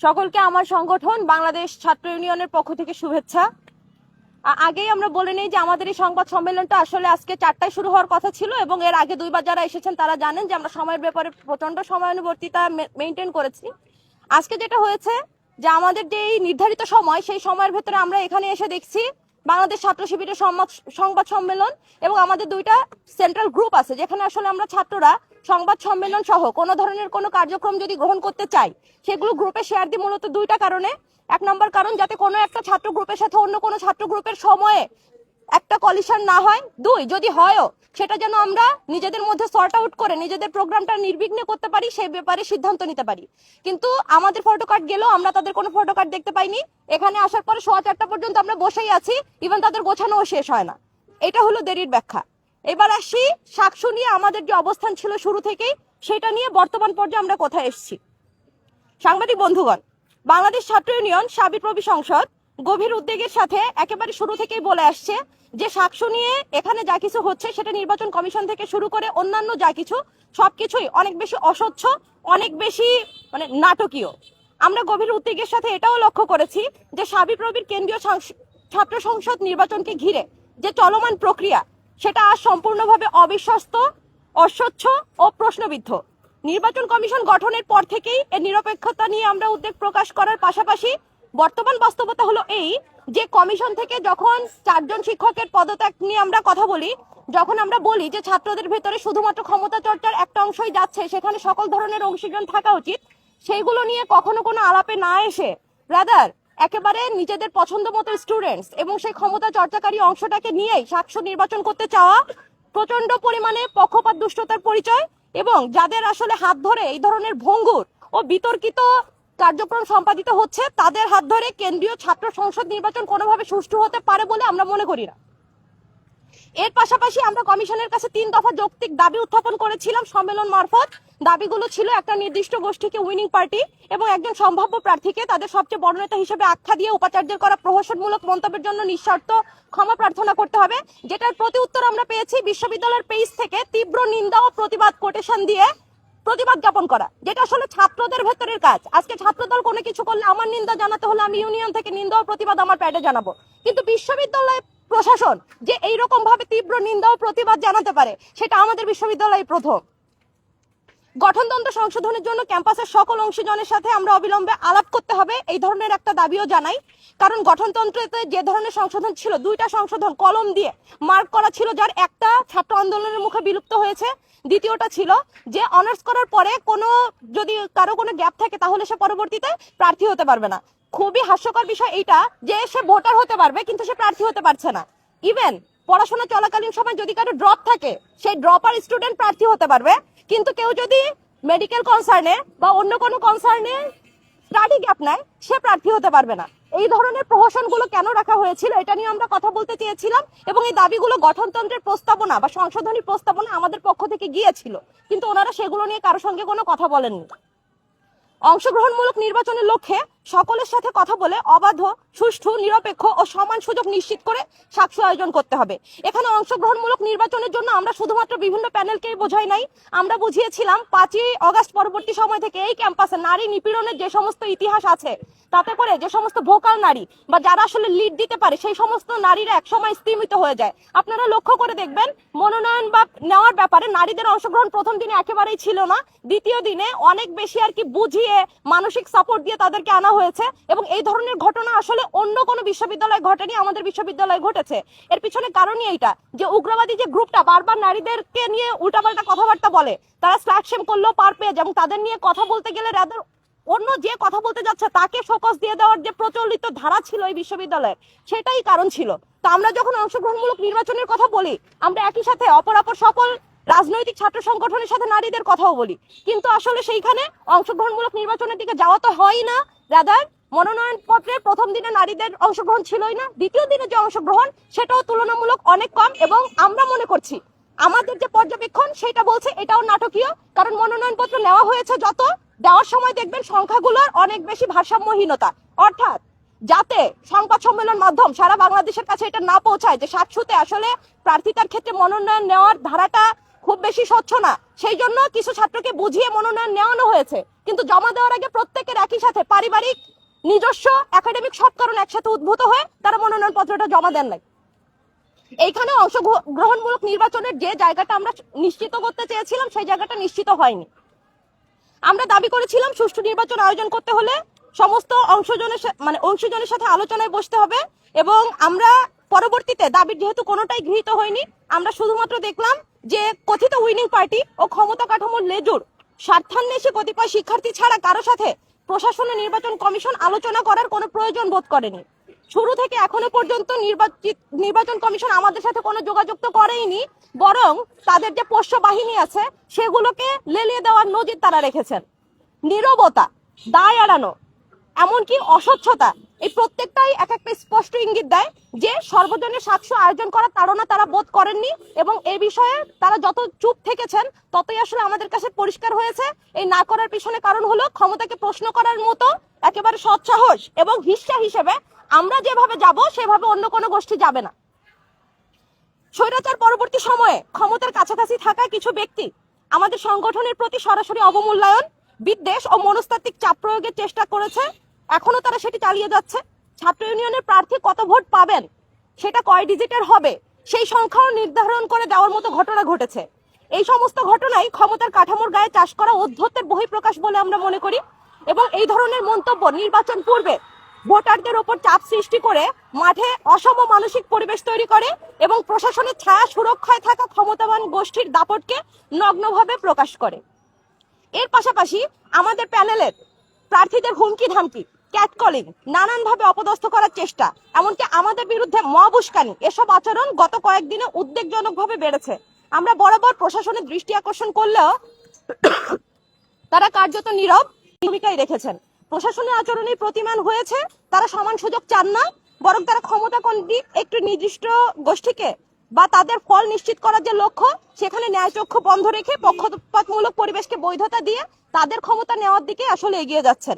সকলকে আমার সংগঠন বাংলাদেশ ছাত্র ইউনিয়নের পক্ষ থেকে শুভেচ্ছা। আগেই আমরা বলে নিই যে আমাদের এই সংবাদ সম্মেলনটা আসলে আজকে চারটায় শুরু হওয়ার কথা ছিল এবং এর আগে দুইবার যারা এসেছেন তারা জানেন যে আমরা সময়ের ব্যাপারে প্রচণ্ড সময়ানুবর্তিতা মেনটেন করেছি। আজকে যেটা হয়েছে যে আমাদের যে এই নির্ধারিত সময় সেই সময়ের ভেতরে আমরা এখানে এসে দেখছি বাংলাদেশ ছাত্র শিবিরের সংবাদ- সম্মেলন এবং আমাদের দুইটা সেন্ট্রাল গ্রুপ আছে, যেখানে আসলে আমরা ছাত্ররা সংবাদ সম্মেলন সহ কোনো ধরনের কোনো কার্যক্রম যদি গ্রহণ করতে চাই, সেগুলো গ্রুপে শেয়ার দিই মূলত দুইটা কারণে। এক নম্বর কারণ, যাতে কোনো একটা ছাত্র গ্রুপের সাথে অন্য কোনো ছাত্র গ্রুপের সময়ে একটা কলিশন না হয়, দুই, যদি হয়ও, সেটা যেন আমরা নিজেদের মধ্যে সর্ট আউট করে, নিজেদের প্রোগ্রামটা নির্বিঘ্নে করতে পারি, সেই ব্যাপারে সিদ্ধান্ত নিতে পারি। কিন্তু আমাদের ফটো কার্ড গেলেও আমরা তাদের কোনো ফটো কার্ড দেখতে পাইনি। এখানে আসার পরে সোয়া চারটা পর্যন্ত আমরা বসেই আছি ইভেন তাদের গোছানোও শেষ হয় না। এটা হলো দেরির ব্যাখ্যা। এবার আসি সাকসু নিয়ে আমাদের যে অবস্থান ছিল শুরু থেকেই, সেটা নিয়ে বর্তমান পর্যায়ে আমরা কোথায় এসেছি? সাংবাদিক বন্ধুগণ, বাংলাদেশ ছাত্র ইউনিয়ন সাবিপ্রবি সংসদ গভীর উদ্বেগের সাথে একেবারে শুরু থেকেই বলে আসছে যে সাকসু নিয়ে এখানে যা কিছু হচ্ছে সেটা নির্বাচন কমিশন থেকে শুরু করে অন্যান্য যা কিছু, সবকিছুই অনেক বেশি অস্বচ্ছ, অনেক বেশি মানে নাটকীয়। আমরা গভীর উদ্বেগের সাথে এটাও লক্ষ্য করেছি যে সাবিপ্রবির কেন্দ্রীয় ছাত্র সংসদ নির্বাচনকে ঘিরে যে চলমান প্রক্রিয়া, সেটা আজ সম্পূর্ণভাবে অবিশ্বস্ত, অস্বচ্ছ ও প্রশ্নবিদ্ধ। নির্বাচন কমিশন গঠনের পর থেকেই এর নিরপেক্ষতা নিয়ে আমরা উদ্বেগ প্রকাশ করার পাশাপাশি বর্তমান বাস্তবতা হলো এই যে কমিশন থেকে যখন চারজন শিক্ষকের পদত্যাগ নিয়ে আমরা কথা বলি, যখন আমরা বলি যে ছাত্রদের ভেতরে শুধুমাত্র ক্ষমতা চর্চার একটা অংশই যাচ্ছে, সেখানে সকল ধরনের অংশীজন থাকা উচিত, সেইগুলো নিয়ে কখনো কোনো আলাপে না এসে রাদার একেবারে নিজেদের পছন্দ মতো স্টুডেন্টস এবং সেই ক্ষমতা চর্চাকারী অংশটাকে নিয়েই সাতশো নির্বাচন করতে চাওয়া প্রচণ্ড পরিমাণে পক্ষপাত দুষ্টতার পরিচয় এবং যাদের আসলে হাত ধরে এই ধরনের ভঙ্গুর ও বিতর্কিত কার্যক্রম সম্পাদিত হচ্ছে, তাদের হাত ধরে কেন্দ্রীয় ছাত্র সংসদ নির্বাচন কোনোভাবে সুষ্ঠু হতে পারে বলে আমরা মনে করি না। এর পাশাপাশি আমরা কমিশনের কাছে তিন দফা যৌক্তিক দাবি উত্থাপন করেছিলাম। সম্মেলন মারফত দাবিগুলো ছিল একটা নির্দিষ্ট গোষ্ঠীকে উইনিং পার্টি এবং একজন সম্ভাব্য প্রার্থীকে তাদের সবচেয়ে বড় নেতা হিসেবে আখ্যা দিয়ে উপাচার্যের করা প্রহসনমূলক মন্তব্যের জন্য নিঃস্বার্থ ক্ষমা প্রার্থনা করতে হবে। যেটার প্রতি উত্তর আমরা পেয়েছি, বিশ্ববিদ্যালয়ের পেজ থেকে তীব্র নিন্দা ও প্রতিবাদ কোটেশন দিয়ে প্রতিবাদ জ্ঞাপন করা, যেটা আসলে ছাত্রদের ভেতরের কাজ। আজকে ছাত্রদল কোনো কিছু করলে আমার নিন্দা জানাতে হলে আমি ইউনিয়ন থেকে নিন্দা ও প্রতিবাদ আমার প্যাডে জানাব। কিন্তু বিশ্ববিদ্যালয় প্রশাসন যে এইরকম ভাবে তীব্র নিন্দা ও প্রতিবাদ জানাতে পারে, সেটা আমাদের বিশ্ববিদ্যালয়ে প্রথম। গঠনতন্ত্র সংশোধনের জন্য ক্যাম্পাসের সকল অংশীজনের সাথে আমরা অবিলম্বে আলাপ করতে হবে, এই ধরনের একটা দাবিও জানাই। কারণ গঠনতন্ত্রতে যে ধরনের সংশোধন ছিল, দুইটা সংশোধন কলম দিয়ে মার্ক করা ছিল যার একটা ছাত্র আন্দোলনের মুখে বিলুপ্ত হয়েছে, দ্বিতীয়টা ছিল যে অনার্স করার পরে কোনো যদি কারও কোনো গ্যাপ থাকে তাহলে সে পরবর্তীতে প্রার্থী হতে পারবে না। খুবই হাস্যকর বিষয় এইটা যে সে ভোটার হতে পারবে, কিন্তু সে প্রার্থী হতে পারছে না। ইভেন পড়াশোনা চলাকালীন সময় যদি কারও ড্রপ থাকে, সেই ড্রপার স্টুডেন্ট প্রার্থী হতে পারবে। কিন্তু কেউ যদি মেডিকেল কনসার্নে বা অন্য কোনো কনসার্নে স্টাডি গ্যাপ নেয়, সে প্রার্থী হতে পারবে না। এই ধরনের প্রহসনগুলো কেন রাখা হয়েছিল, এটা নিয়ে আমরা কথা বলতে চেয়েছিলাম এবং এই দাবিগুলো গঠনতন্ত্রের প্রস্তাবনা বা সংশোধনী প্রস্তাবনা আমাদের পক্ষ থেকে গিয়েছিল। কিন্তু ওনারা সেগুলো নিয়ে কারোর সঙ্গে কোনো কথা বলেননি। অংশগ্রহণমূলক নির্বাচনের লক্ষ্যে সকলের সাথে কথা বলে অবাধ সুষ্ঠু, নিরপেক্ষ ও সমান সুযোগ নিশ্চিত করে সাক্ষ্য আয়োজন করতে হবে। এখানে অংশগ্রহণমূলক নির্বাচনের জন্য আমরা শুধুমাত্র বিভিন্ন প্যানেলকেই বোঝাই নাই। আমরা বুঝিয়েছিলাম পাঁচই অগাস্ট পরবর্তী সময় থেকে এই ক্যাম্পাসে নারী নিপীড়নের যে সমস্ত ইতিহাস আছে, তাতে করে যে সমস্ত ভোকাল নারী বা যারা আসলে লিড দিতে পারে, সেই সমস্ত নারীরা একসময় স্তীমিত হয়ে যায়। আপনারা লক্ষ্য করে দেখবেন, মনোনয়ন বা নেওয়ার ব্যাপারে নারীদের অংশগ্রহণ প্রথম দিনে একেবারেই ছিল না। দ্বিতীয় দিনে অনেক বেশি আর কি বুঝিয়ে, মানসিক সাপোর্ট দিয়ে তাদেরকে আনা হয়েছে এবং এই ধরনের ঘটনা আসলে অন্য কোনো বিশ্ববিদ্যালয়ে ঘটেনি, আমাদের বিশ্ববিদ্যালয়ে ঘটেছে। এর পিছনে কারণই এইটা, যে উগ্রবাদী যে গ্রুপটা বারবার নারীদেরকে নিয়ে উল্টাপাল্টা কথাবার্তা বলে, তারা স্ল্যাকশেম করল পার যায় এবং তাদের নিয়ে কথা বলতে গেলে রাদার অন্য যে কথা বলতে যাচ্ছে তাকে ফোকাস দিয়ে দেওয়ার যে প্রচলিত ধারা ছিল এই বিশ্ববিদ্যালয়ের সেটাই কারণ ছিল। তো আমরা যখন অংশগ্রহণমূলক নির্বাচনের কথা বলি, আমরা একই সাথে অপর অপর সকল রাজনৈতিক ছাত্র সংগঠনের সাথে নারীদের কথাও বলি। কিন্তু আসলে সেইখানে অংশগ্রহণমূলক নির্বাচনের দিকে যাওয়া তো হয় না। রাদার মনোনয়ন পত্রের প্রথম দিনে নারীদের অংশগ্রহণ ছিলই না, দ্বিতীয় দিনে যে অংশগ্রহণ, সেটাও তুলনামূলক অনেক কম এবং আমরা মনে করছি, আমাদের যে পর্যবেক্ষণ সেটা বলছে এটাও নাটকীয়, কারণ মনোনয়নপত্র নেওয়া হয়েছে যত, দেওয়ার সময় দেখবেন সংখ্যাগুলোর অনেক বেশি ভারসাম্যহীনতা। অর্থাৎ, যাতে সংবাদ সম্মেলন মাধ্যম সারা বাংলাদেশের কাছে এটা না পৌঁছায় যে সাতশুতে আসলে প্রার্থিতার ক্ষেত্রে মনোনয়ন নেওয়ার ধারাটা খুব বেশি স্বচ্ছ না। সেই জন্য কিছু ছাত্রকে বুঝিয়ে, মনোনয়ন নেওয়ানো হয়েছে। কিন্তু জমা দেওয়ার আগে প্রত্যেকের একই সাথে পারিবারিক, নিজস্ব, একাডেমিক সব কারণ একসাথে উদ্ভূত হয়ে তারা মনোনয়ন পত্রটা জমা দেন নাই। এইখানে অংশগ্রহণমূলক নির্বাচনের যে জায়গাটা আমরা নিশ্চিত করতে চেয়েছিলাম, সেই জায়গাটা নিশ্চিত হয়নি। আমরা দাবি করেছিলাম, সুষ্ঠু নির্বাচন আয়োজন করতে হলে সমস্ত অংশজনের মানে অংশজনের সাথে আলোচনায় বসতে হবে এবং আমরা পরবর্তীতে দাবির যেহেতু কোনোটাই গৃহীত হয়নি, আমরা শুধুমাত্র দেখলাম যে কথিত উইনিং পার্টি ও ক্ষমতা কাঠামোর লেজুর স্বার্থান্বেষী কতিপয় শিক্ষার্থী ছাড়া কারও সাথে প্রশাসন ও নির্বাচন কমিশন আলোচনা করার কোনো প্রয়োজন বোধ করেনি। শুরু থেকে এখনও পর্যন্ত নির্বাচিত, নির্বাচন কমিশন আমাদের সাথে কোনো যোগাযোগ তো করেইনি, বরং তাদের যে পোষ্য বাহিনী আছে, সেগুলোকে লেলিয়ে দেওয়ার নজির তারা রেখেছেন। নীরবতা, দায় এড়ানো এমনকি অস্বচ্ছতা। এই প্রত্যেকটাই এক একটা স্পষ্ট ইঙ্গিত দেয় যে সর্বজনের সাতশো আয়োজন করার তাড়না তারা বোধ করেননি এবং এ বিষয়ে তারা যত চুপ থেকেছেন, ততই আসলে আমাদের কাছে পরিষ্কার হয়েছে। এই না করার পিছনে কারণ হলো ক্ষমতাকে প্রশ্ন করার মতো একেবারে সৎসাহস এবং হিস্সা হিসেবে আমরা যেভাবে যাব, সেভাবে অন্য কোনো গোষ্ঠী যাবে না। স্বৈরাচার পরবর্তী সময়ে ক্ষমতার কাছাকাছি থাকা কিছু ব্যক্তি আমাদের সংগঠনের প্রতি সরাসরি অবমূল্যায়ন, বিদ্বেষ ও মনস্তাত্ত্বিক চাপ প্রয়োগের চেষ্টা করেছে। এখনও তারা সেটি চালিয়ে যাচ্ছে। ছাত্র ইউনিয়নের প্রার্থী কত ভোট পাবেন? সেটা কয় ডিজিটের হবে? সেই সংখ্যাও নির্ধারণ করে দেওয়ার মতো ঘটনা ঘটেছে। এই সমস্ত ঘটনাই ক্ষমতার কাঠামোর গায়ে চাষ করা অধ্যত্বের বহিঃপ্রকাশ বলে আমরা মনে করি এবং এই ধরনের মন্তব্য নির্বাচন পূর্বে ভোটারদের ওপর চাপ সৃষ্টি করে মাঠে অসম মানসিক পরিবেশ তৈরি করে এবং প্রশাসনের ছায়া সুরক্ষায় থাকা ক্ষমতাবান গোষ্ঠীর দাপটকে নগ্নভাবে প্রকাশ করে। এর পাশাপাশি আমাদের প্যানেলের প্রার্থীদের হুমকি ধামকি ক্যাটকলিং নানানভাবে অপদস্থ করার চেষ্টা, এমনকি আমাদের বিরুদ্ধে মব উস্কানি, এসব আচরণ গত কয়েকদিনে উদ্বেগজনকভাবে বেড়েছে। আমরা বরাবর প্রশাসনের দৃষ্টি আকর্ষণ করলেও তারা কার্যত নীরব ভূমিকায় রেখেছেন। প্রশাসনের আচরণে প্রতিমান হয়েছে, তারা সমান সুযোগ চান না, বরং তারা ক্ষমতা কেন্দ্রিক একটি নির্দিষ্ট গোষ্ঠীকে বা তাদের ফল নিশ্চিত করার যে লক্ষ্য, সেখানে ন্যায়চক্ষু বন্ধ রেখে পক্ষপাতমূলক পরিবেশকে বৈধতা দিয়ে তাদের ক্ষমতা নেওয়ার দিকে আসলে এগিয়ে যাচ্ছেন।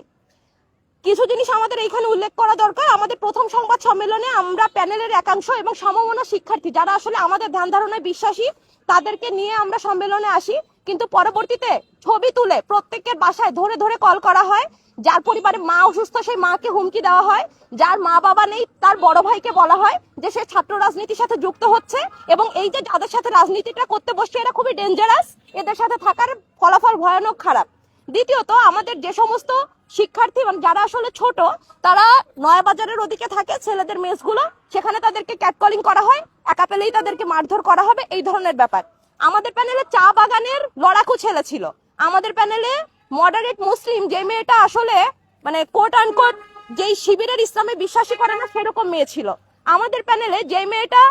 কিছু জিনিস আমাদের এখানে উল্লেখ করা দরকার। আমাদের প্রথম সংবাদ সম্মেলনে আমরা প্যানেলের একাংশ এবং সমমনা শিক্ষার্থী যারা আসলে আমাদের ধ্যান ধারণায় বিশ্বাসী, তাদেরকে নিয়ে আমরা সম্মেলনে আসি। কিন্তু পরবর্তীতে ছবি তুলে প্রত্যেকের বাসায় ধরে ধরে কল করা হয়। যার পরিবারে মা অসুস্থ, সেই মাকে হুমকি দেওয়া হয়। যার মা বাবা নেই, তার বড় ভাইকে বলা হয় যে সে ছাত্র রাজনীতির সাথে যুক্ত হচ্ছে এবং এই যে যাদের সাথে রাজনীতিটা করতে বসছে, এরা খুবই ডেঞ্জারাস এদের সাথে থাকার ফলাফল ভয়ানক খারাপ। দ্বিতীয়ত, আমাদের যে সমস্ত শিক্ষার্থী মানে যারা আসলে ছোট, তারা নয়াবাজারের ওদিকে থাকে, ছেলেদের মেসগুলো, সেখানে তাদেরকে ক্যাটকলিং করা হয়, একা পেলেই তাদেরকে মারধর করা হবে, এই ধরনের ব্যাপার। আমাদের প্যানেলে চা বাগানের লড়াকু ছেলে ছিল। আমাদের প্যানেলে মডারেট মুসলিম যে মেয়েটা আসলে মানে কোট আনকোট যেই শিবিরের ইসলামে বিশ্বাসী করে না সেরকম মেয়ে ছিল। আমাদের প্যানেলে যে মেয়েটা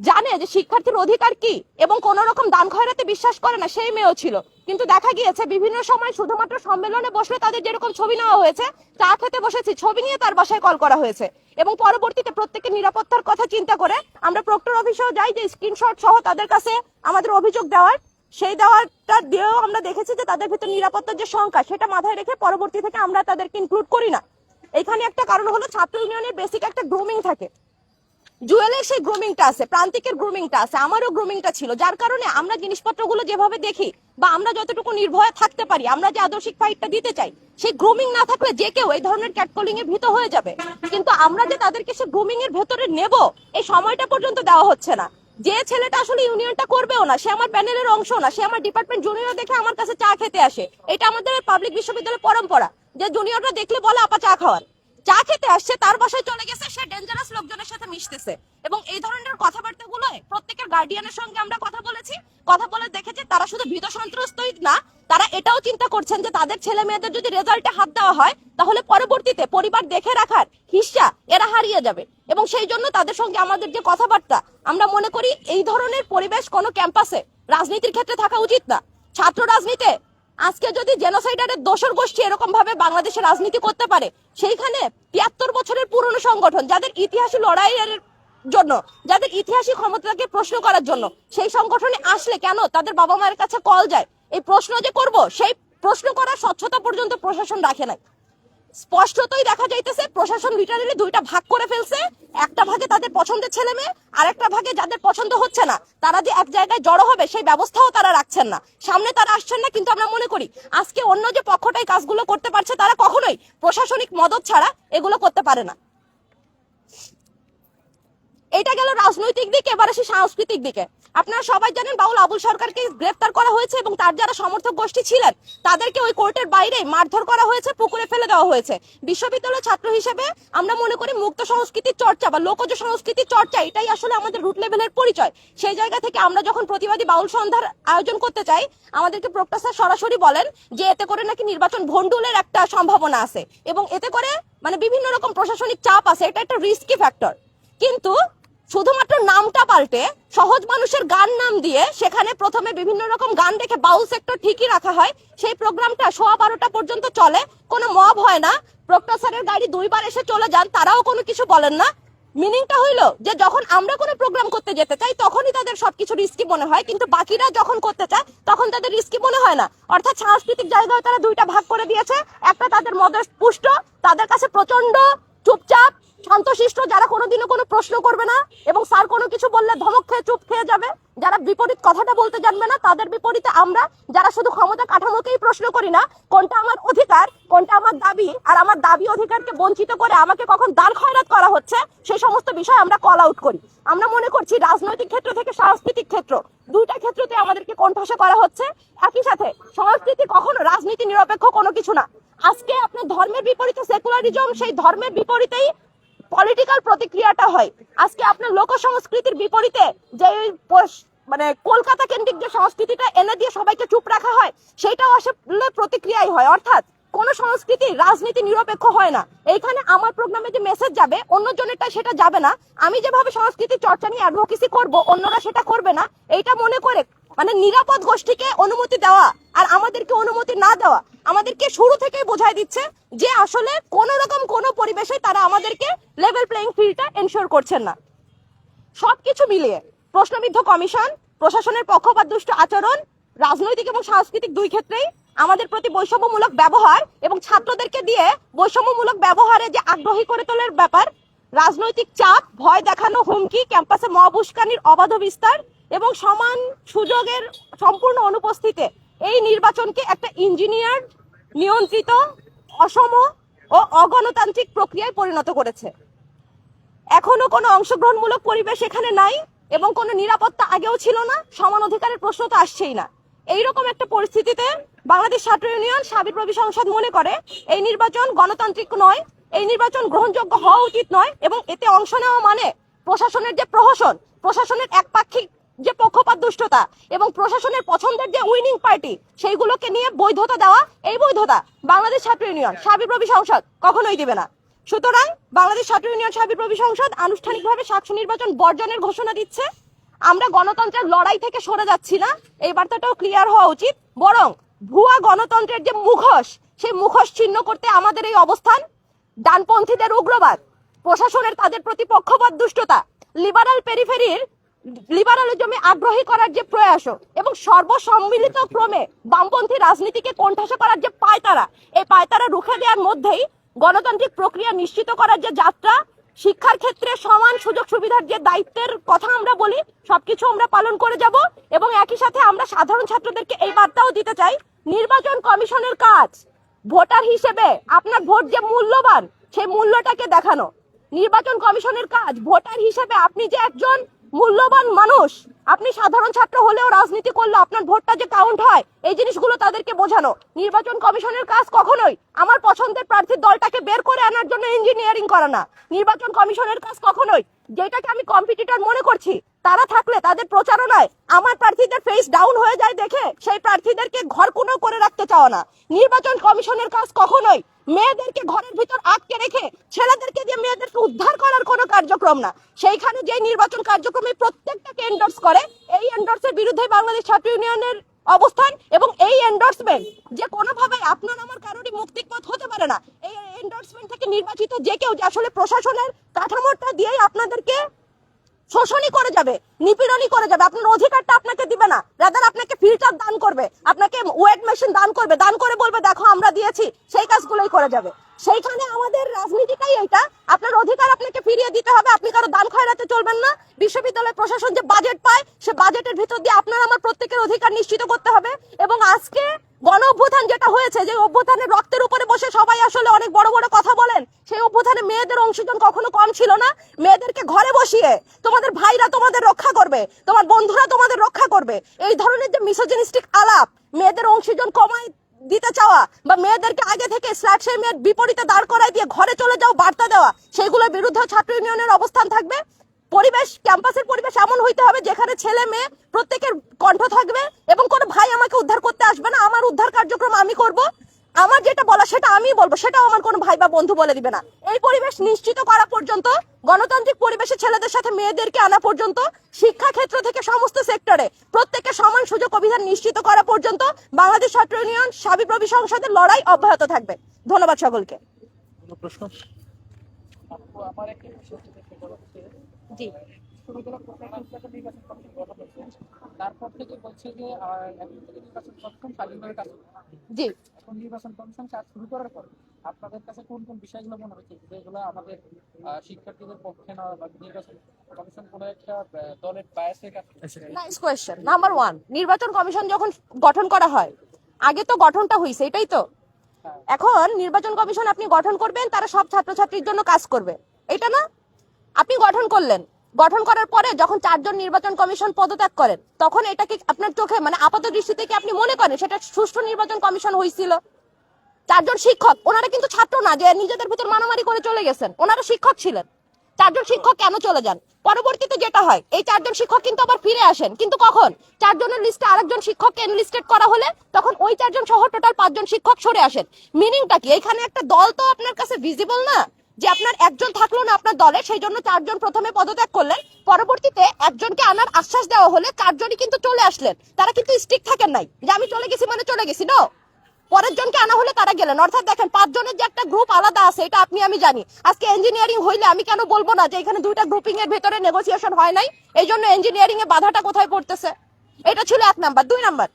জানে যে শিক্ষার্থীর অধিকার কি এবং কোন রকম দান খয়রাতে বিশ্বাস করে না, সেই মেয়েও ছিল। কিন্তু দেখা গিয়েছে বিভিন্ন সময় শুধুমাত্র সম্মেলনে বসলে তাদের যেরকম ছবি নেওয়া হয়েছে চা খেতে বসেছি, ছবি নিয়ে তার বাসায় কল করা হয়েছে। এবং পরবর্তীতে প্রত্যেকের নিরাপত্তার কথা চিন্তা করে আমরা প্রক্টর অফিসেও যাই, যে স্ক্রিনশট সহ তাদের কাছে আমাদের অভিযোগ দেওয়ার, সেই দেওয়ারটা দিয়েও আমরা দেখেছি যে তাদের ভিতরে নিরাপত্তার যে সংখ্যা সেটা মাথায় রেখে পরবর্তী থেকে আমরা তাদেরকে ইনক্লুড করি না। এখানে একটা কারণ হলো ছাত্র ইউনিয়নের বেসিক একটা গ্রুমিং থাকে। জুয়েলের সেই গ্রুমিংটা আছে, প্রান্তিকের গ্রুমিংটা আছে, আমারও গ্রুমিংটা ছিল। যার কারণে আমরা জিনিসপত্রগুলো যেভাবে দেখি বা আমরা যতটুকু নির্ভয়ে থাকতে পারি, আমরা যে আদর্শিক ফাইটটা দিতে চাই, সেই গ্রুমিং না থাকলে যে কেউ এই ধরনের ক্যাটকলিং এ ভীত হয়ে যাবে। কিন্তু আমরা যে তাদেরকে সে গ্রুমিং এর ভেতরে নেব, এই সময়টা পর্যন্ত দেওয়া হচ্ছে না। যে ছেলেটা আসলে ইউনিয়নটা করবেও না, সে আমার প্যানেলের অংশ না, সে আমার ডিপার্টমেন্ট জুনিয়র দেখে আমার কাছে চা খেতে আসে। এটা আমাদের পাবলিক বিশ্ববিদ্যালয়ের পরম্পরা, যে জুনিয়ররা দেখলে বলে, আপা চা খাওয়ার চা খেতে আসছে, তার বাসায় চলে গেছে, সে ডেঞ্জারাস লোকজনের সাথে মিশতেছে। এবং এই ধরনের কথাবার্তাগুলো প্রত্যেকের গার্ডিয়ানের সঙ্গে আমরা কথা বলেছি, কথা বলে দেখেছি, তারা শুধু ভীত সন্ত্রস্তই না, তারা এটাও চিন্তা করছেন যে তাদের ছেলে মেয়েদের যদি রেজাল্টে হাত দেওয়া হয়, তাহলে পরবর্তীতে পরিবার দেখে রাখার হিস্সা এরা হারিয়ে যাবে। এবং সেই জন্য তাদের সঙ্গে আমাদের যে কথাবার্তা, আমরা মনে করি এই ধরনের পরিবেশ কোনো ক্যাম্পাসে রাজনীতির ক্ষেত্রে থাকা উচিত না। ছাত্র রাজনীতি আজকে যদি জেনোসাইডারের দোসর গোষ্ঠী এরকম ভাবে বাংলাদেশে রাজনীতি করতে পারে, সেইখানে তিয়াত্তর বছরের পুরনো সংগঠন, যাদের ইতিহাসী লড়াইয়ের জন্য, যাদের ইতিহাসী ক্ষমতাকে প্রশ্ন করার জন্য, সেই সংগঠনে আসলে কেন তাদের বাবা মায়ের কাছে কল যায়? এই প্রশ্ন যে করব, সেই প্রশ্ন করার স্বচ্ছতা পর্যন্ত প্রশাসন রাখে নাই। স্পষ্টতই দেখা যাইতেছে প্রশাসন লিটারেলি দুইটা ভাগ করে ফেলছে। একটা ভাগে তাদের পছন্দের ছেলে মেয়ে, আর একটা ভাগে যাদের পছন্দ হচ্ছে না। তারা যে এক জায়গায় জড়ো হবে, সেই ব্যবস্থাও তারা রাখছেন না। সামনে তারা আসছেন না, কিন্তু আমরা মনে করি, আজকে অন্য যে পক্ষটাই কাজগুলো করতে পারছে, তারা কখনোই প্রশাসনিক মদত ছাড়া এগুলো করতে পারে না। এটা গেল রাজনৈতিক দিক, এবার আসি সাংস্কৃতিক দিকে। আপনারা সবাই জানেন বাউল আবুল সরকারকে গ্রেফতার করা হয়েছে এবং তার যারা সমর্থক গোষ্ঠী ছিলেন, তাদেরকে ওই কোর্টের বাইরে মারধর করা হয়েছে, পুকুরে ফেলে দেওয়া হয়েছে। বিশ্ববিদ্যালয় ছাত্র হিসেবে আমরা মনে করি মুক্ত সংস্কৃতির চর্চা বা লোকজ সংস্কৃতির চর্চা, এটাই আসলে আমাদের রুট লেভেলের পরিচয়। সেই জায়গা থেকে আমরা যখন প্রতিবাদী বাউল সন্ধ্যার আয়োজন করতে চাই, আমাদেরকে প্রক্টাসার সরাসরি বলেন যে এতে করে নাকি নির্বাচন ভন্ডুলের একটা সম্ভাবনা আছে। এবং এতে করে মানে বিভিন্ন রকম প্রশাসনিক চাপ আছে, এটা একটা রিস্কি ফ্যাক্টর কিন্তু শুধুমাত্র নামটা পাল্টে সহজ মানুষের গান নাম দিয়ে সেখানে প্রথমে বিভিন্ন রকম গান দেখে বাউল সেক্টর ঠিকই রাখা হয়। সেই প্রোগ্রামটা সোয়া বারোটা পর্যন্ত চলে। কোনো মব হয় না। প্রক্টর গাড়ি দুইবার এসে চলে যান, তারাও কোনো কিছু বলেন না। মিনিংটা হইল যে যখন আমরা কোনো প্রোগ্রাম করতে যেতে চাই, তখনই তাদের সবকিছু রিস্কি মনে হয়। কিন্তু বাকিরা যখন করতে চায়, তখন তাদের রিস্কি মনে হয় না। অর্থাৎ সাংস্কৃতিক জায়গায় তারা দুইটা ভাগ করে দিয়েছে। একটা তাদের মদের পুষ্ট, তাদের কাছে প্রচণ্ড চুপচাপ শান্তশিষ্ট যারা কোনোদিনও কোনো প্রশ্ন করবে না এবং স্যার কোনো কিছু বললে ধমক খেয়ে চুপ খেয়ে যাবে, যারা বিপরীত কথাটা বলতে জানবে না, তাদের বিপরীতে আমরা, যারা শুধু ক্ষমতা কাঠামোকেই প্রশ্ন করি না, কোনটা আমার অধিকার, কোনটা আমার দাবি, আর আমার দাবি অধিকারকে বঞ্চিত করে আমাকে কখন দান খয়রাত করা হচ্ছে, সেই সমস্ত বিষয় আমরা কল আউট করি। আমরা মনে করছি রাজনৈতিক ক্ষেত্র থেকে সাংস্কৃতিক ক্ষেত্র, দুইটা ক্ষেত্রতে আমাদেরকে কোণঠাসা করা হচ্ছে। একই সাথে সংস্কৃতি কখনো রাজনীতি নিরপেক্ষ কোনো কিছু না। আজকে আপনার ধর্মের বিপরীতে সেকুলারিজম সেই ধর্মের বিপরীতেই পলিটিক্যাল প্রতিক্রিয়াটা হয়। আজকে আপনার লোক সংস্কৃতির বিপরীতে যে মানে কলকাতা কেন্দ্রিক যে সংস্কৃতিটা, এনে দিয়ে সবাইকে চুপ রাখা হয় সেটাও আসলে প্রতিক্রিয়াই হয়। অর্থাৎ কোন সংস্কৃতি রাজনীতি নিরপেক্ষ হয় না। এইখানে আমার প্রোগ্রামে যে মেসেজ যাবে, অন্যজনেরটা সেটা যাবে না। আমি যেভাবে সংস্কৃতি চর্চা নিয়ে অ্যাডভোকেসি করব, অন্যরা সেটা করবে না। এইটা মনে করে মানে নিরাপদ গোষ্ঠীকে অনুমতি দেওয়া আর আমাদেরকে অনুমতি না দেওয়া, আমাদেরকে শুরু থেকেই বোঝাই দিচ্ছে যে আসলে কোন রকম কোন পরিবেশে তারা আমাদেরকে লেভেল প্লেইং ফিল্ডটা এনশিওর করছেন না। সবকিছু মিলিয়ে প্রশ্নবিদ্ধ কমিশন, প্রশাসনের পক্ষপাত দুষ্ট আচরণ, রাজনৈতিক এবং সাংস্কৃতিক দুই ক্ষেত্রেই আমাদের প্রতি বৈষম্যমূলক ব্যবহার এবং ছাত্রদেরকে দিয়ে বৈষম্যমূলক ব্যবহারে যে আগ্রহী করে তোলার ব্যাপার, রাজনৈতিক চাপ, ভয় দেখানো হুমকি, ক্যাম্পাসে মব উস্কানির অবাধ বিস্তার এবং সমান সুযোগের সম্পূর্ণ অনুপস্থিতিতে এই নির্বাচনকে একটা ইঞ্জিনিয়ার নিয়ন্ত্রিত, অসম ও অগণতান্ত্রিক প্রক্রিয়ায় পরিণত করেছে। এখনও কোনো অংশগ্রহণমূলক পরিবেশ এখানে নাই এবং কোনো নিরাপত্তা আগেও ছিল না, সমান অধিকারের প্রশ্ন তো আসছেই না। এইরকম একটা পরিস্থিতিতে বাংলাদেশ ছাত্র ইউনিয়ন সাবিপ্রবি সংসদ মনে করে, এই নির্বাচন গণতান্ত্রিক নয়, এই নির্বাচন গ্রহণযোগ্য হওয়া উচিত নয় এবং এতে অংশ নেওয়া মানে প্রশাসনের যে প্রহসন, প্রশাসনের একপাক্ষিক যে পক্ষপাত দুষ্টতা এবং প্রশাসনের পছন্দের যে উইনিং পার্টি সেইগুলোকে নিয়ে বৈধতা দেওয়া, এই বৈধতা বাংলাদেশ ছাত্র ইউনিয়ন, সাবিপ্রবি সংসদ কখনোই দিবে না। সুতরাং বাংলাদেশ ছাত্র ইউনিয়ন, সাবিপ্রবি সংসদ আনুষ্ঠানিকভাবে সাকসু নির্বাচন বর্জনের ঘোষণা দিচ্ছে। আমরা গণতন্ত্রের লড়াই থেকে সরে যাচ্ছি না, এই বার্তাটাও ক্লিয়ার হওয়া উচিত। বরং ভুয়া গণতন্ত্রের যে মুখোশ, সেই মুখোশ ছিন্ন করতে আমাদের এই অবস্থান। ডানপন্থীদের উগ্রবাদ, প্রশাসনের তাদের প্রতি পক্ষপাত দুষ্টতা লিবারাল পেরিফেরির লিবারালিজমে আগ্রহী করার যে প্রয়াস এবং সর্বসম্মিলিত ক্রমে বামপন্থী রাজনীতিকে কোণঠাসা করার যে পায়তারা, এই পায়তারা রুখে দেওয়ার মধ্যেই গণতান্ত্রিক প্রক্রিয়া নিশ্চিত করার যে যাত্রা, শিক্ষার ক্ষেত্রে সমান সুযোগ সুবিধার যে দায়িত্বের কথা আমরা বলি, সবকিছু আমরা পালন করে যাব এবং একই সাথে আমরা সাধারণ ছাত্রদেরকে এই বার্তাও দিতে চাই, নির্বাচন কমিশনের কাজ, ভোটার হিসেবে আপনার ভোট যে মূল্যবান, সেই মূল্যটাকে দেখানো। নির্বাচন কমিশনের কাজ, ভোটার হিসেবে আপনি যে একজন মূল্যবান মানুষ। আপনি সাধারণ ছাত্র হলেও রাজনীতি করলে আপনার ভোটটা যে কাউন্ট হয়, এই জিনিসগুলো তাদেরকে বোঝানো। নির্বাচন কমিশনের কাজ কখনোই আমার পছন্দের প্রার্থীর দলটাকে বের করে আনার জন্য ইঞ্জিনিয়ারিং করা না। নির্বাচন কমিশনের কাজ কখনোই, যেটাকে আমি কম্পিটিটর মনে করছি, তারা থাকলে তাদের প্রচারণায় আমার প্রার্থীদের ফেস ডাউন হয়ে যায় দেখে, সেই প্রার্থীদেরকে ঘর কোনো করে রাখতে চাও না। নির্বাচন কমিশনের কাজ কখনোই মেয়েদেরকে ঘরের ভিতর আটকে রেখে ছেলেদেরকে দিয়ে মেয়েদেরকে উদ্ধার করার কোনো কার্যক্রম না। সেইখানে যে নির্বাচন কার্যক্রমে প্রত্যেকটাকে এন্ডোর্স করে, এই এন্ডোর্সের বিরুদ্ধে বাংলাদেশ ছাত্র ইউনিয়নের অবস্থান এবং এই এন্ডোর্সমেন্ট যে কোনোভাবে আপনার আমার কারোরই মুক্তির পথ হতে পারে না। এই এন্ডোর্সমেন্ট থেকে নির্বাচিত যে কেউ যে আসলে প্রশাসনের কাঠামোটা দিয়েই আপনাদেরকে শোষণই করে যাবে, নিপীড়নই করে যাবে। আপনার অধিকারটা আপনাকে দিবে না। রাদার আপনাকে ফিল্টার দান করবে, আপনাকে ওয়েট মেশিন দান করবে, দান করে বলবে, দেখো, আমরা দিয়েছি, সেই কাজগুলোই করে যাবে। সেইখানে আমাদের রাজনীতিটাই এটা আপনার অধিকার আপনাকে ফিরিয়ে দিতে হবে, আপনি কারও দান খয়রাতে চলবেন না। বিশ্ববিদ্যালয় প্রশাসন যে বাজেট পায়, সে বাজেটের ভিতর দিয়ে আপনার আমার প্রত্যেকের অধিকার নিশ্চিত করতে হবে। এবং আজকে গণ অভ্যুত্থান যেটা হয়েছে, যে অভ্যুত্থানের রক্তের উপরে বসে সবাই আসলে অনেক বড় বড় কথা বলেন, সেই অভ্যুত্থানে মেয়েদের অংশগ্রহণ কখনো কম ছিল না। মেয়েদেরকে ঘরে বসিয়ে তোমাদের ভাইরা তোমাদের রক্ষা করবে, তোমার বন্ধুরা তোমাদের রক্ষা করবে। এই ধরনের যে মিসোজেনিস্টিক আলাপ, মেয়েদের অংশগ্রহণ কমায় দিতে চাওয়া বা মেয়েদেরকে আগে থেকে স্ল্যাট মেয়ের বিপরীতে দাঁড় করায় দিয়ে ঘরে চলে যাও বার্তা দেওয়া, সেগুলোর বিরুদ্ধে ছাত্র ইউনিয়নের অবস্থান থাকবে। পরিবেশ, ক্যাম্পাসের পরিবেশ এমন হইতে হবে যেখানে ছেলে মেয়ে প্রত্যেকের কণ্ঠ থাকবে এবং কোনো ভাই আমাকে উদ্ধার করতে আসবে না। আমার উদ্ধার কার্যক্রম আমি করব। আমার যেটা বলা সেটা আমি বলব সেটাও আমার কোনো ভাই বা বন্ধু বলে দিবে না। এই পরিবেশ নিশ্চিত করা পর্যন্ত গণতান্ত্রিক পরিবেশে ছেলেদের সাথে মেয়েদেরকে আনা পর্যন্ত শিক্ষা ক্ষেত্র থেকে সমস্ত সেক্টরে প্রত্যেকের সমান সুযোগ অভিযান নিশ্চিত করা পর্যন্ত বাংলাদেশ ছাত্র ইউনিয়ন সাবিপ্রবি সংসদের লড়াই অব্যাহত থাকবে। ধন্যবাদ সকলকে। প্রশ্ন? জি। নির্বাচন কমিশন গঠন হয়েছে তারপর থেকে বলছে যে এখন থেকে নির্বাচন কমিশন স্বাধীনভাবে কাজ জি। এখন নির্বাচন কমিশন কাজ শুরু করার পর আপনাদের কাছে কোন কোন বিষয়গুলো মনে হচ্ছে? যেগুলো আমাদের শিক্ষার্থীদের পক্ষে না বা নির্বাচন কমিশন কোনো একটা আহ, দলের বায়াসের কাজ করছে নাইস কোয়েশ্চেন নাম্বার ওয়ান নির্বাচন কমিশন যখন গঠন করা হয় আগে তো গঠনটা হয়েছে এটাই তো। হ্যাঁ। এখন নির্বাচন কমিশন আপনি গঠন করবেন তারা সব ছাত্রছাত্রীর জন্য কাজ করবে। এটা না? আপনি গঠন করলেন। গঠন করার পরে যখন চারজন নির্বাচন কমিশন পদত্যাগ করেন, তখন এটা কি আপনার চোখে মানে আপাত দৃষ্টিতে কি আপনি মনে করেন সেটা সুষ্ঠু নির্বাচন কমিশন হয়েছিল চারজন শিক্ষক, ওনারা কিন্তু ছাত্র না, যে নিজেদের ভিতর মারামারি করে চলে গেছেন, ওনারা শিক্ষক ছিলেন। চারজন শিক্ষক কেন চলে যান? পরবর্তীতে যেটা হয়, এই চারজন শিক্ষক কিন্তু আবার ফিরে আসেন, কিন্তু কখন? চারজনের লিস্টে আরেকজন শিক্ষককে এনলিস্টেড করা হলে তখন ওই চারজন সহ টোটাল পাঁচজন শিক্ষক সরে আসেন। মিনিংটা কি? এখানে একটা দল তো আপনার কাছে ভিজিবল না। যে আপনার একজন থাকল না আপনার দলে, সেই জন্য চারজন প্রথমে পদত্যাগ করলেন। পরবর্তীতে একজনকে আনার আশ্বাস দেওয়া হলে চারজনই কিন্তু চলে আসলেন। তারা কিন্তু স্টিক থাকেন নাই যে আমি চলে গেছি মানে চলে গেছি নো পরের জনকে আনা হলে তারা গেলেন। অর্থাৎ দেখেন, পাঁচজনের যে একটা গ্রুপ আলাদা আছে, এটা আপনি, আমি জানি। আজকে ইঞ্জিনিয়ারিং হইলে আমি কেন বলব না যে এখানে দুইটা গ্রুপিং এর ভেতরে নেগোসিয়েশন হয় নাই? এই জন্য ইঞ্জিনিয়ারিং এ বাধাটা কোথায় পড়তেছে? এটা ছিল এক নাম্বার। দুই নাম্বার,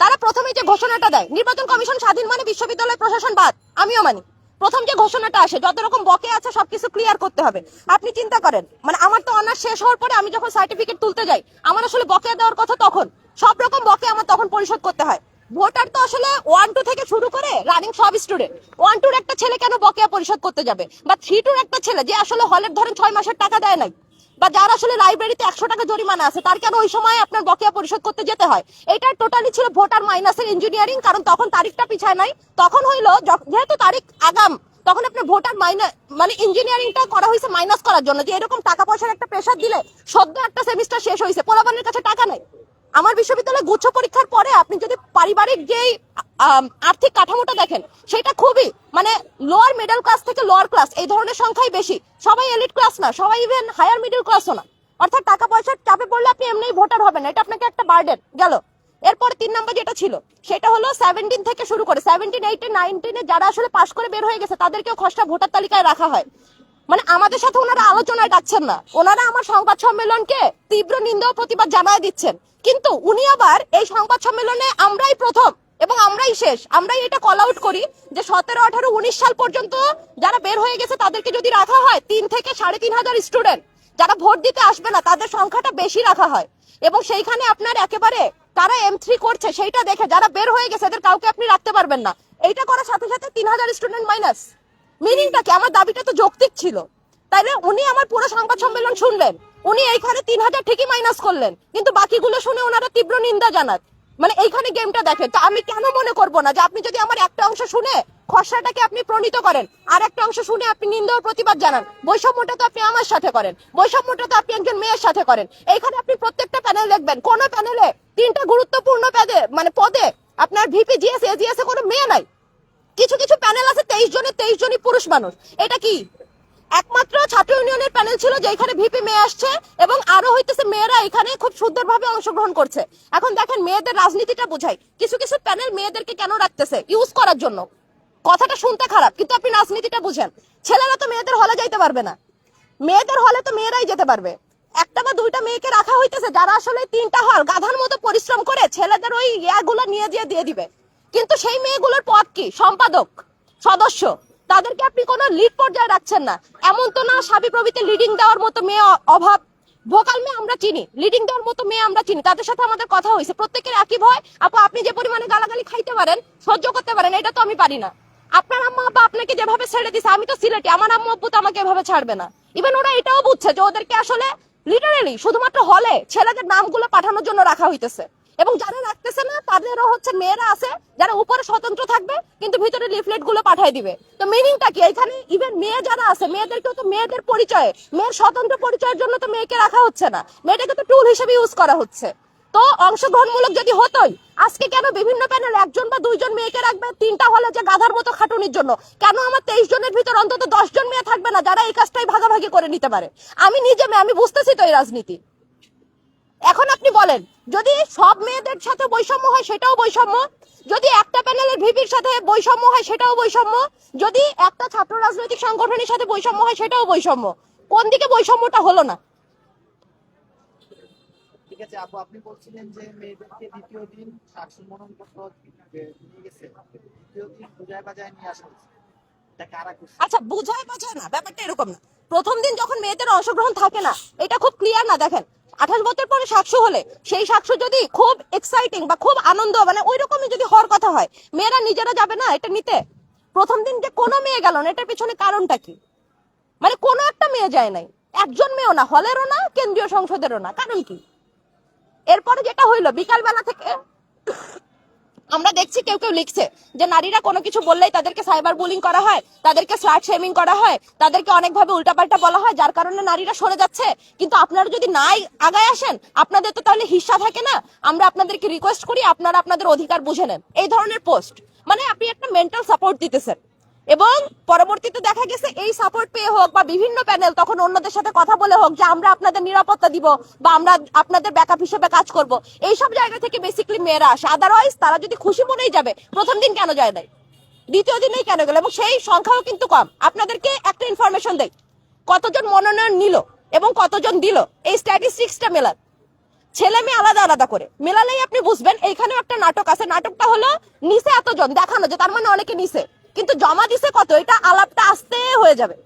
তারা প্রথমে যে ঘোষণাটা দেয়, নির্বাচন কমিশন স্বাধীন মানে বিশ্ববিদ্যালয় প্রশাসন বাদ, আমিও মানি। প্রথম যে ঘোষণাটা আসে, যত রকম বকে আছে সবকিছু ক্লিয়ার করতে হবে। আপনি চিন্তা করেন মানে আমার তো অনার্স শেষ হওয়ার পরে আমি যখন সার্টিফিকেট তুলতে যাই, আমার আসলে বকে দেওয়ার কথা তখন, সব রকম বকে আমার তখন পরিশোধ করতে হয়। ভোটার তো আসলে ওয়ান টু থেকে শুরু করে রানিং সব স্টুডেন্ট ওয়ান টুর একটা ছেলে কেন বকেয়া পরিশোধ করতে যাবে? বা থ্রি টুর একটা ছেলে যে আসলে হলের ধরেন ছয় মাসের টাকা দেয় নাই বা যার আসলে লাইব্রেরিতে একশো টাকা জরিমানা আছে, তার কেন ওই সময় আপনার বকেয়া পরিশোধ করতে যেতে হয়? এটা টোটালি ছিল ভোটার মাইনাসের ইঞ্জিনিয়ারিং কারণ তখন তারিখটা পিছায় নাই। তখন হইল যেহেতু তারিখ আগাম, তখন আপনি ভোটার মাইনাস মানে ইঞ্জিনিয়ারিংটা করা হয়েছে মাইনাস করার জন্য, যে এরকম টাকা পয়সার একটা প্রেশার দিলে সদ্য একটা সেমিস্টার শেষ হয়েছে পোলাবানের কাছে টাকা নাই। আমার বিশ্ববিদ্যালয়ে গুচ্ছ পরীক্ষার পরে আপনি যদি পারিবারিক যেই আর্থিক কাঠামোটা দেখেন, সেটা খুবই মানে লোয়ার মিডল ক্লাস থেকে লোয়ার ক্লাস এই ধরনের সংখ্যাই বেশি। সবাই এলিট ক্লাস না, সবাই ইভেন হায়ার মিডল ক্লাসও না। অর্থাৎ টাকা পয়সার চাপে পড়লে আপনি এমনিই ভোটার হবেন না, এটা আপনাকে একটা বার্ডেন গেল। এরপর তিন নম্বর যেটা ছিল, সেটা হলো সেভেন্টিন থেকে শুরু করে সেভেন্টিন এইটিন নাইনটিনে যারা আসলে পাশ করে বের হয়ে গেছে, তাদেরকেও খসড়া ভোটার তালিকায় রাখা হয়। মানে আমাদের সাথে ওনারা আলোচনায় ডাকছেন না। ওনারা আমার সংবাদ সম্মেলনকে তীব্র নিন্দা ও প্রতিবাদ জানায় দিচ্ছেন। কিন্তু উনি আবার এই সংবাদ সম্মেলনে আমরাই প্রথম এবং আমরাই শেষ। আমরাই এটা কল আউট করি যে সতেরো, আঠারো, উনিশ সাল পর্যন্ত যারা বের হয়ে গেছে, তাদেরকে যদি রাখা হয়, তিন থেকে সাড়ে তিন হাজার স্টুডেন্ট যারা ভোট দিতে আসবে না, তাদের সংখ্যাটা বেশি রাখা হয়। এবং সেইখানে আপনার একেবারে তারা এম থ্রি করছে, সেইটা দেখে যারা বের হয়ে গেছে, এদের কাউকে আপনি রাখতে পারবেন না। এইটা করার সাথে সাথে তিন হাজার স্টুডেন্ট মাইনাস মিনিংটা কি? আমার দাবিটা তো যৌক্তিক ছিল। তাইলে উনি আমার পুরো সংবাদ সম্মেলন শুনলেন। উনি এইখানে তিন হাজার ঠিকই মাইনাস করলেন। কিন্তু বাকিগুলো শুনে ওনারা তীব্র নিন্দা জানান মানে এইখানে গেমটা দেখেন, তো আমি কেন মনে করব না যে আপনি যদি আমার একটা অংশ শুনে খসড়াটাকে আপনি প্রণীত করেন, আর একটা অংশ শুনে আপনি নিন্দা ও প্রতিবাদ জানান, বৈষম্যটা তো আপনি আমার সাথে করেন, বৈষম্যটা তো আপনি একজন মেয়ের সাথে করেন। এইখানে আপনি প্রত্যেকটা প্যানেল দেখবেন, কোন প্যানেলে তিনটা গুরুত্বপূর্ণ পদে মানে পদে আপনার ভিপি জিএস এজিএস এ কোনো মেয়ে নাই। কিছু কিছু প্যানেল আছে তেইশ জনের তেইশ জনই পুরুষ মানুষ। এটা কি? একমাত্র ছাত্র ইউনিয়নের প্যানেল ছিল যেখানে ভিপি মেয়ে আসছে এবং আরও হইতেছে মেয়েরা এখানে খুব সুন্দরভাবে অংশগ্রহণ করছে। এখন দেখেন মেয়েদের রাজনীতিটা বোঝাই। কিছু কিছু প্যানেল মেয়েদেরকে কেন রাখতেছে? ইউজ করার জন্য। কথাটা শুনতে খারাপ, কিন্তু আপনি রাজনীতিটা বুঝেন। ছেলেরা তো মেয়েদের হলে যাইতে পারবে না। মেয়েদের হলে তো মেয়েরাই যেতে পারবে। একটা বা দুইটা মেয়েকে রাখা হইতেছে, যারা আসলে তিনটা হল গাধার মতো পরিশ্রম করে ছেলেদের ওই ইয়াগুলো নিয়ে দিয়ে দিয়ে দিবে। কিন্তু সেই মেয়েগুলোর পদ কি? সম্পাদক, সদস্য। তাদেরকে আপনি কোনো লিড পর্যায়ে রাখছেন না। এমন তো না সাবি প্রভৃতি লিডিং দেওয়ার মতো মেয়ে অভাব। ভোকাল মেয়ে আমরা চিনি। লিডিং দেওয়ার মতো মেয়ে আমরা চিনি। তাদের সাথে আমাদের কথা হয়েছে। প্রত্যেকের একই ভয়। আপু, আপনি যে পরিমাণে গালাগালি খাইতে পারেন, সহ্য করতে পারেন, এটা তো আমি পারি না। আপনার আম্মা আব্বা আপনাকে যেভাবে ছেড়ে দিছে, আমি তো সিলেটি। আমার আম্মা আব্বু তো আমাকে এভাবে ছাড়বে না। ইভেন ওরা এটাও বুঝছে যে ওদেরকে আসলে লিটারেলি শুধুমাত্র হলে ছেলেদের নামগুলো পাঠানোর জন্য রাখা হইতেছে। এবং যারা রাখতেছে না, তাদেরও হচ্ছে মেয়েরা আছে, যারা উপরে স্বতন্ত্র থাকবে, কিন্তু ভিতরে লিফলেটগুলো পাঠাই দিবে। তো মিনিংটা কি? এখানে ইভেন মেয়ে যারা আছে, মেয়েদেরকেও তো মেয়েদের পরিচয়ে, মেয়ের স্বতন্ত্র পরিচয়ের জন্য তো মেয়েকে রাখা হচ্ছে না। মেয়েটাকে তো টুল হিসেবে ইউজ করা হচ্ছে। তো অংশগ্রহণমূলক যদি হতোই, আজকে কেন বিভিন্ন প্যানেল একজন বা দুইজন মেয়েকে রাখবে? তিনটা হলে যে গাধার মতো খাটুনির জন্য। কেন আমার তেইশ জনের ভিতর অন্তত দশ জন মেয়ে থাকবে না, যারা এই কাজটাই ভাগাভাগি করে নিতে পারে? আমি নিজে মেয়ে, আমি বুঝতেছি তো এই রাজনীতি। এখন আপনি বলেন যদি সব মেয়েদের সাথে বৈষম্য হয় সেটাও বৈষম্য যদি একটা প্যানেলের ভিপির সাথে বৈষম্য হয় সেটাও বৈষম্য যদি একটা ছাত্র রাজনৈতিক সংগঠনের সাথে বৈষম্য হয় সেটাও বৈষম্য কোন দিকে বৈষম্যটা হলো না? ঠিক আছে আপু আপনি বলছিলেন যে মেয়েদেরকে দ্বিতীয় দিন সাতশো মনোনয়নপত্র নিয়ে গেছে। দ্বিতীয় দিন বুঝায় বাজায় নিয়ে আসা হয়েছে। এটা কারা করছে? আচ্ছা বুঝায় বাঝায় না ব্যাপারটা এরকম না। প্রথম দিন যখন মেয়েদের অংশগ্রহণ থাকে না এটা খুব ক্লিয়ার না দেখেন। আঠাশ বছর পরে সাতশো হলে, সেই সাতশো যদি খুব এক্সাইটিং বা খুব আনন্দ মানে ওই রকমই যদি হওয়ার কথা হয়, মেয়েরা নিজেরা যাবে না এটা নিতে? প্রথম দিন যে কোনো মেয়ে গেল না, এটার পিছনে কারণটা কি? মানে কোনো একটা মেয়ে যায় নাই। একজন মেয়েও না, হলেরও না, কেন্দ্রীয় সংসদেরও না, কারণ কি? এরপরে যেটা হইল, বিকালবেলা থেকে আমরা দেখছি কেউ কেউ লিখছে যে নারীরা কোনো কিছু বললেই তাদেরকে সাইবার বুলিং করা হয়, তাদেরকে স্লাট শেমিং করা হয়, তাদেরকে অনেকভাবে উল্টাপাল্টা বলা হয়, যার কারণে নারীরা সরে যাচ্ছে। কিন্তু আপনারা যদি নাই আগায় আসেন, আপনাদের তো তাহলে হিসা থাকে না। আমরা আপনাদেরকে রিকোয়েস্ট করি, আপনারা আপনাদের অধিকার বুঝে নেন। এই ধরনের পোস্ট মানে আপনি একটা মেন্টাল সাপোর্ট দিতেছেন। এবং পরবর্তীতে দেখা গেছে এই সাপোর্ট পেয়ে হোক বা বিভিন্ন প্যানেল তখন অন্যদের সাথে কথা বলে হোক যে আমরা আপনাদের নিরাপত্তা দিব বা আমরা আপনাদের ব্যাকআপ হিসেবে কাজ করব। এইসব জায়গা থেকে বেসিক্যালি মেয়েরা আসে। আদারওয়াইজ তারা যদি খুশি মনেই যাবে, প্রথম দিন কেন যায় নাই? দ্বিতীয় দিনেই কেন গেল? এবং সেই সংখ্যাও কিন্তু কম। আপনাদেরকে একটা ইনফরমেশন দেয় কতজন মনোনয়ন নিল এবং কতজন দিল? এই স্ট্যাটিস্টিক্সটা মেলান। ছেলে মেয়ে আলাদা আলাদা করে। মেলালেই আপনি বুঝবেন, এইখানেও একটা নাটক আছে। নাটকটা হলো নিচে এতজন দেখানো যে তার মানে অনেকে নিচে। কিন্তু জমা দিছে কত? এটা আলাপটা আসতে হয়ে যাবে।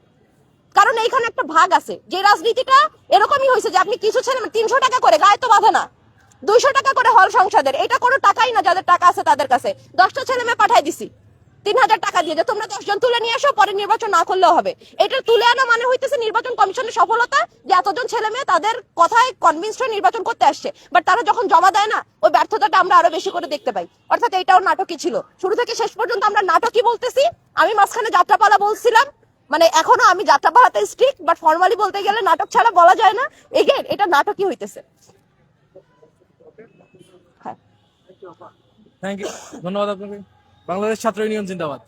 কারণ এইখানে একটা ভাগ আছে। যে রাজনীতিটা এরকমই হয়েছে যে আপনি কিছু ছেলে তিনশো টাকা করে গায়ে তো বাঁধে না। দুইশো টাকা করে হল সংসদের। এটা কোনো টাকাই না যাদের টাকা আছে তাদের কাছে। দশটা ছেলে মেয়ে পাঠাই দিছি। তিন হাজার টাকা দিয়ে যে তোমরা দশজন তুলে নিয়ে আসো পরে নির্বাচন না করলেও হবে। এটা তুলে আনা মানে হইতেছে নির্বাচন কমিশনের সফলতা, যে এতজন ছেলে মেয়ে তাদের কথায় কনভিন্স হয়ে নির্বাচন করতে আসছে। বাট তারা যখন জমা দেয় না, ওই ব্যর্থতাটা আমরা আরও বেশি করে দেখতে পাই। অর্থাৎ এটাও নাটকই ছিল। শুরু থেকে শেষ পর্যন্ত আমরা নাটকই বলতেছি। আমি মাঝখানে যাত্রাপালা বলছিলাম। মানে এখনও আমি যাত্রাপালাতে স্ট্রিক্ট বাট ফর্মালি বলতে গেলে নাটক ছাড়া বলা যায় না। এগেন এটা নাটকই হইতেছে। হ্যাঁ। থ্যাংক ইউ ধন্যবাদ আপনাকে। বাংলাদেশ ছাত্র ইউনিয়ন জিন্দাবাদ।